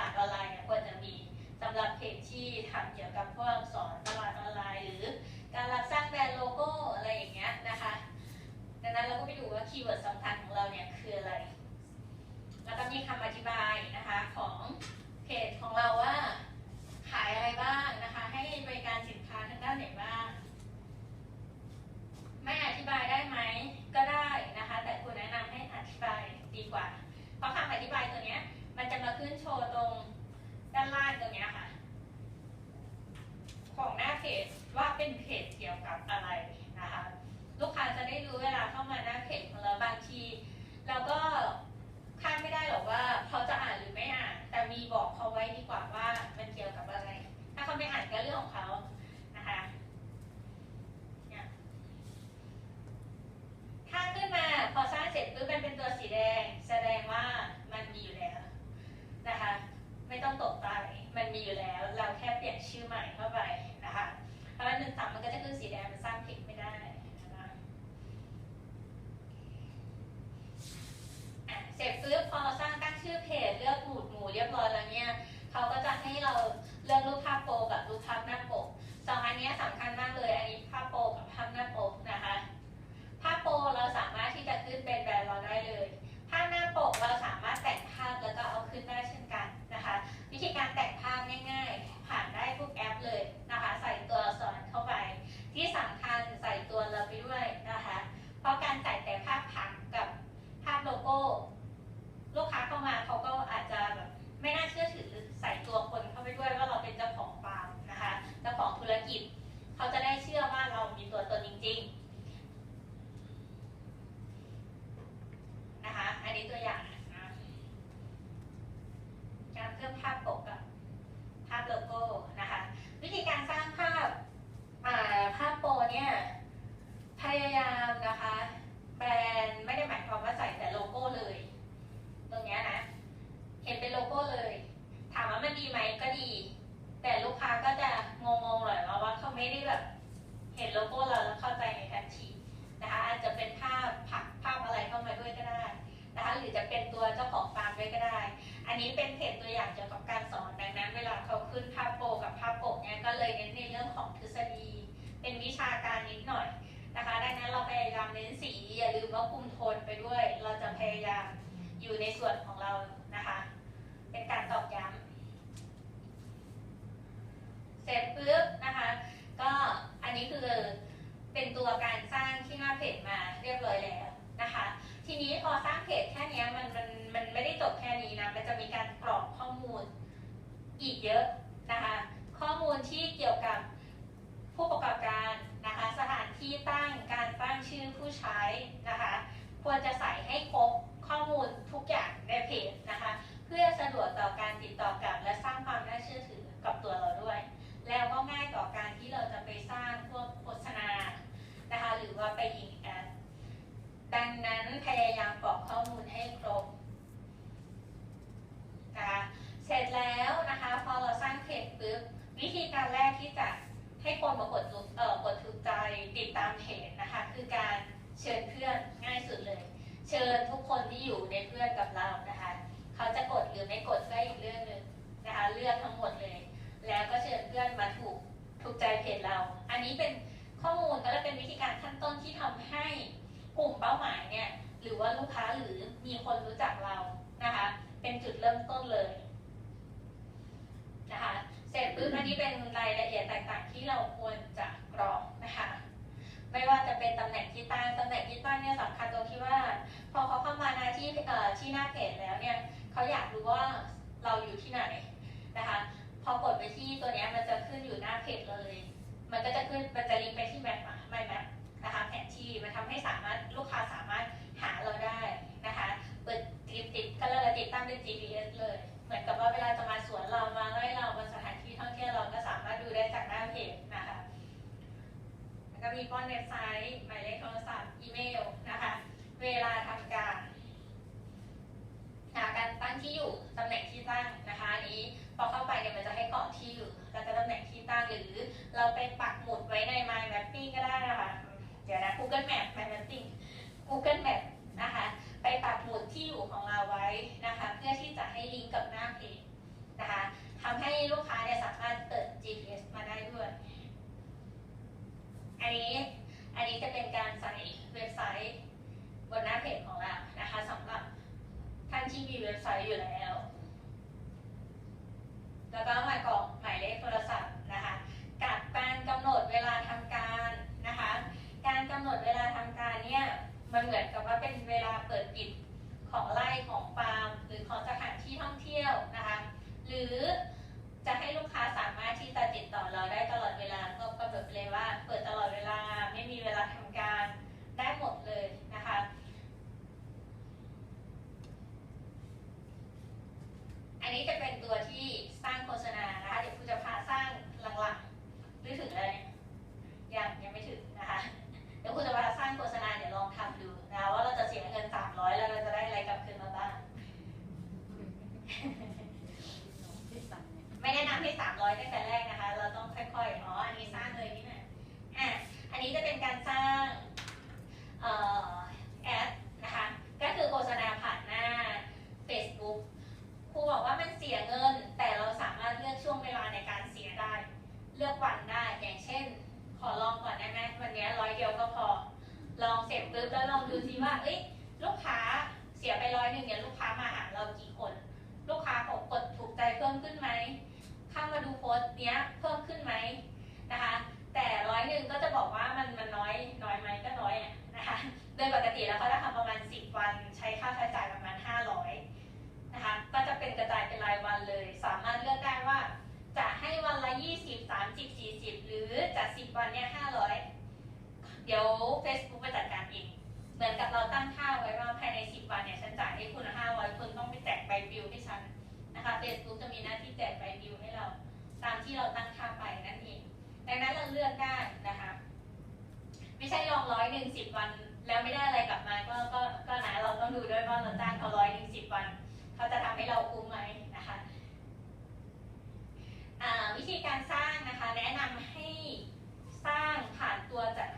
ลาดออนไลน์เนี่ยควรจะมีสำหรับเพจที่ทำเกี่ยวกับพวกสอนตลาดออนไลน์ หรือการรับสร้างแบรนด์โลโก้อะไรอย่างเงี้ยนะคะดังนั้นเราก็ไปดูว่าคีย์เวิร์ดสำคัญของเราเนี่ยคืออะไร แล้วก็มีคำอธิบายนะคะของเพจของเราว่าขายอะไรบ้างนะคะ ให้บริการสินค้าทางด้านไหนบ้าง ไม่อธิบายได้ไหมก็ได้นะคะ แต่คุณแนะนำให้อธิบายดีกว่า เพราะคำอธิบายตัวเนี้ย มันจะมาขึ้นโชว์ตรงด้านล่างตรงเนี้ยค่ะ ของหน้าเพจว่าเป็นเพจเกับอะไรนะคะลูกค้าจะได้รู้เวลาเข้ามาหน้าเพจของเราบางทีเราก็คาดไม่ได้หรอกว่าเขาจะอ่านหรือไม่อ่าน แต่มีบอกเขาไว้ดีกว่าว่ามันเกี่ยวกับอะไร ถ้าเขาไม่อ่านก็เรื่องของเขานะคะเนี่ยถ้าขึ้นมาพอสร้างเสร็จปุ๊บมันเป็นตัวสีแดง แสดงว่ามัน จะเป็นตัวเจ้าของฟาร์มด้วยก็ได้ อันนี้เป็นเพจตัวอย่างเกี่ยวกับการสอนดังนั้น เวลาเขาขึ้นภาพโปกับภาพปกเนี่ยก็เลยเน้นในเรื่องของทฤษฎี เป็นวิชาการนิดหน่อยนะคะดังนั้นเราพยายามเน้นสีอย่าลืมว่าคุมโทนไปด้วย เราจะพยายามอยู่ในส่วนของเรานะคะ เป็นการตอกย้ำเสร็จปุ๊บนะคะ ก็อันนี้คือเป็นตัวการสร้างที่หน้าเพจมาเรียบร้อยแล้วนะคะ ทีนี้พอสร้างเพจแค่นี้มันมันมันไม่ได้จบแค่นี้นะ มันจะมีการกรอกข้อมูลอีกเยอะนะคะ ข้อมูลที่เกี่ยวกับผู้ประกอบการนะคะ สถานที่ตั้งการตั้งชื่อผู้ใช้นะคะ ควรจะใส่ให้ครบข้อมูลทุกอย่างในเพจนะคะ เพื่อสะดวกต่อการติดต่อกับและสร้างความน่าเชื่อถือกับตัวเราด้วย แล้วก็ง่ายต่อการที่เราจะไปสร้างพวกโฆษณานะคะ หรือว่าไปยิงแอด ดังนั้นพยายามกรอกข้อมูลให้ครบนะคะเสร็จแล้วนะคะ พอเราสร้างเพจปุ๊บ วิธีการแรกที่จะให้คนมากดถูกเอ่อกดถูกใจติดตามเพจนะคะ คือการเชิญเพื่อนง่ายสุดเลย เชิญทุกคนที่อยู่ในเพื่อนกับเรานะคะเขาจะกดหรือไม่กดก็อีกเรื่องหนึ่งนะคะเลือกทั้งหมดเลย แล้วก็เชิญเพื่อนมาถูกถูกใจเพจเรา อันนี้เป็นข้อมูลก็จะเป็นวิธีการขั้นต้นที่ทำให้กลุ่มเป้าหมายเนี่ยหรือว่าลูกค้าหรือมีคนรู้จักเรานะคะ เป็นจุดเริ่มต้นเลยนะคะ เสร็จปุ๊บอันนี้เป็นรายละเอียดต่างๆ ที่เราควรจะกรอกนะคะ ไม่ว่าจะเป็นตำแหน่งที่ตั้งตำแหน่งที่ตั้งเนี่ยสำคัญตรงที่ว่า พอเขาเข้ามาหน้าที่เอ่อที่หน้าเพจแล้วเนี่ยเขาอยากรู้ว่าเราอยู่ที่ไหนนะคะ พอกดไปที่ตัวเนี้ยมันจะขึ้นอยู่หน้าเพจเลย มันก็จะขึ้นมันจะลิงก์ไปที่แมปมาไม่แมปนะคะแผนที่มันทำให้สามารถลูกค้าสามารถหาเราได้นะคะเปิดติดติดก็เลยติดตั้งเป็น GPS เลย เหมือนกับว่าเวลาจะมาสวนเรามาไล่เราบนสถา ก็มีป้อนเว็บไซต์หมายเลขโทรศัพท์อีเมลนะคะ เวลาทำการหาการตั้งที่อยู่ตำแหน่งที่ตั้งนะคะอันนี้พอเข้าไปเนี่ยมันจะให้กรอกที่อยู่แล้วก็ตำแหน่งที่ตั้งหรือเราไปปักหมุดไว้ใน My Mapping ก็ได้นะคะ เดี๋ยวนะ Google Map My Mapping Google Map นะคะ ไปปักหมุดที่อยู่ของเราไว้นะคะ เพื่อที่จะให้ลิงก์กับหน้าเพจ นี้จะเป็นการใส่เว็บไซต์บนหน้าเพจของเรานะคะสำหรับท่านที่มีเว็บไซต์อยู่แล้ว แล้วก็มากรอกหมายเลขโทรศัพท์นะคะกับการกำหนดเวลาทำการนะคะ การกำหนดเวลาทำการเนี่ยมันเหมือนกับว่าเป็นเวลาเปิดปิดของไร่ของฟาร์ม หรือของสถานที่ท่องเที่ยวนะคะ หรือ จะให้ลูกค้าสามารถที่จะติดต่อเราได้ตลอดเวลาก็กำหนดเลยว่า เปิดตลอดเวลาไม่มีเวลาทำการได้หมดเลยนะคะ อันนี้จะเป็น ร้างแอดนะคะ ก็คือโฆษณาผ่านหน้า Facebook ครูบอกว่ามันเสียเงิน แต่เราสามารถเลือกช่วงเวลาในการเสียได้ เลือกวันได้ อย่างเช่น ขอลองก่อนได้ไหมวันนี้ร้อยเดียวก็พอ ลองเสร็จปุ๊บแล้วลองดูซิว่าเอ้ยลูกค้าเสียไปร้อยหนึ่งเนี่ยลูกค้ามาหาเรากี่คน ลูกค้าของกดถูกใจเพิ่มขึ้นไหมเข้ามาดูโพสต์เนี้ยเพิ่มขึ้นไหม ยปกติแล้วเขาจะทำประมาณ 10 วันใช้ค่าใช้จ่ายประมาณ 500นะคะก็จะเป็นกระจายเป็นรายวันเลย สามารถเลือกได้ว่า จะให้วันละ 20 30 40 หรือจะ10 วันเนี่ย500 เดี๋ยว Facebook ไปจัดการเองเหมือนกับเราตั้งค่าไว้ว่าภายใน 10 วันเนี่ยฉันจ่ายให้คุณ500คุณต้องไปแจกใบปลิวให้ฉันนะคะ Facebook จะมีหน้าที่แจกใบปลิวให้เรา ตามที่เราตั้งค่าไปนั่นเองดังนั้นเราเลือกได้นะคะ ไม่ใช่ลองร้อยหนึ่งสิบวัน แล้วไม่ได้อะไรกลับมาก็ก็ก็นะเราต้องดูด้วยว่าเราจ้างเขาร้อยหนึ่งสิบวันเขาจะทำให้เราคุ้มไหมนะคะวิธีการสร้างนะคะ แนะนำให้สร้างผ่านตัวจัด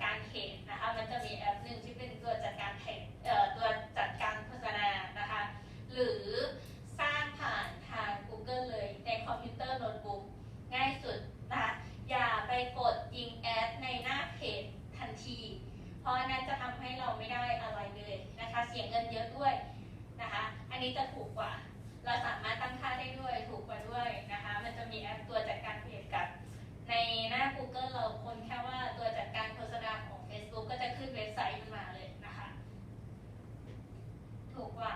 สียเงินเยอะด้วยนะคะ อันนี้จะถูกกว่า เราสามารถตั้งค่าได้ด้วยถูกกว่าด้วยนะคะ มันจะมีแอปตัวจัดการเพจกับ ในหน้า Google เราคนแค่ว่าตัวจัดการโฆษณาของ Facebook ก็จะขึ้นเว็บไซต์มันมาเลยนะคะ ถูกกว่า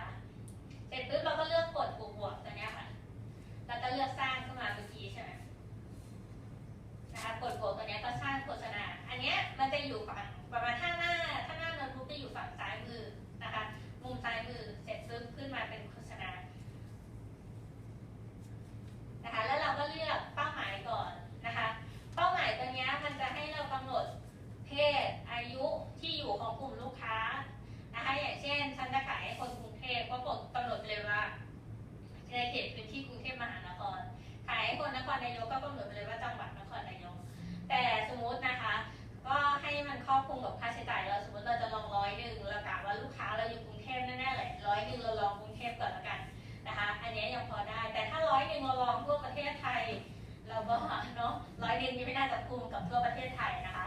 เราก็เนาะร้อยหนึ่งนี่ไม่น่าจะคุมกับทั่วประเทศไทยนะคะ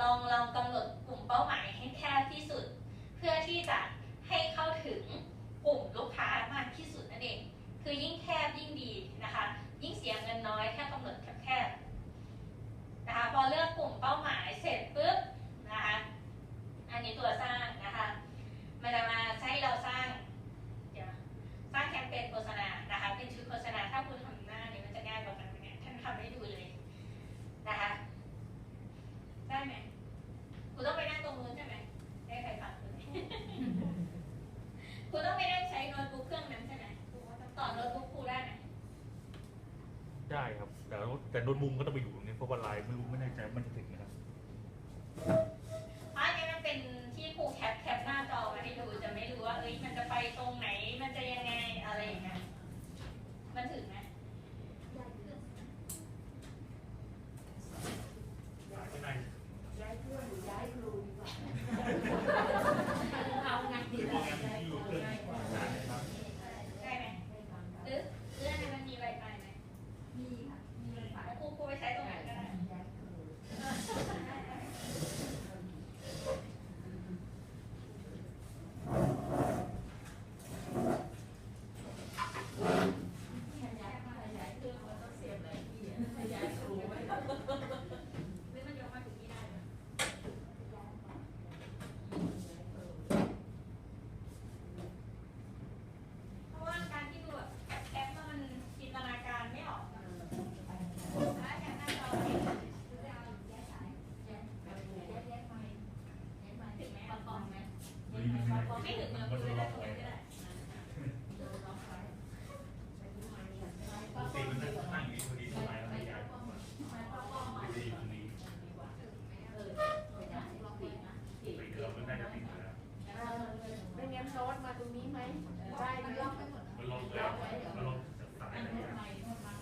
ลองลองกำหนดกลุ่มเป้าหมายให้แคบที่สุด เพื่อที่จะให้เข้าถึงกลุ่มลูกค้ามากที่สุดนั่นเอง คือยิ่งแคบยิ่งดีนะคะ ยิ่งเสียเงินน้อยแค่กำหนดแคบๆนะคะ พอเลือกกลุ่มเป้าหมายเสร็จปุ๊บนะคะ อันนี้ตัวสร้างนะคะ มันจะมาให้เราสร้าง เดี๋ยวสร้างแคมเปญโฆษณานะคะ เป็นชุดโฆษณา ถ้าคุณทำหน้าเนี่ยมันจะง่ายกว่ากันเนี่ยท่านทำให้ดูเลยนะคะ ได้ไหมคุณต้องไปนั่งตรงนู้นใช่ไหมได้ใครฟังคุณ คุณต้องไปนั่งใช้โน้ตบุ๊กเครื่องนั้นใช่ไหมต่อโน้ตบุ๊กครูได้ไหม ได้ครับ แต่แต่โน้ตบุ๊กก็ต้องไปอยู่ตรงนี้เพราะว่าไลายไม่รู้ไม่แน่ใจมันจะถึงนะครับเพราะอันนี้มันเป็นที่ครูแคปแคปหน้าจอมาให้ดูจะไม่รู้ว่าเอ้ยมันจะไปตรงไหน มันจะยังไงอะไรอย่างเงี้ย มันถึงไหม ย้ายเพื่อนหรือย้ายครูดีกว่า เอาไงดีล่ะย้ายครูง่ายกว่า ได้ไหม ไม่ฟัง หรือหรืออันนี้มันมีไวไฟไหม มีค่ะมีปัญหา แล้วครูครูไปใช้ตรงไหนก็ได้ ย้ายครู ไม่ถึงเนื้อมือได้ตรงนี้ก็ได้ ปกติมันจะตั้งอยู่พอดีต้นไม้มันใหญ่พอดีตรงนี้ปีเดียวมันน่าจะติดอยู่แล้ว ไม่งั้นโน้ ตมาตรงนี้ไหมได้ไหมมันลงแล้วมันลงจากสายอะไรอย่างใส่ไม่ได้ใส่ใส่นี้หรือใส่สาย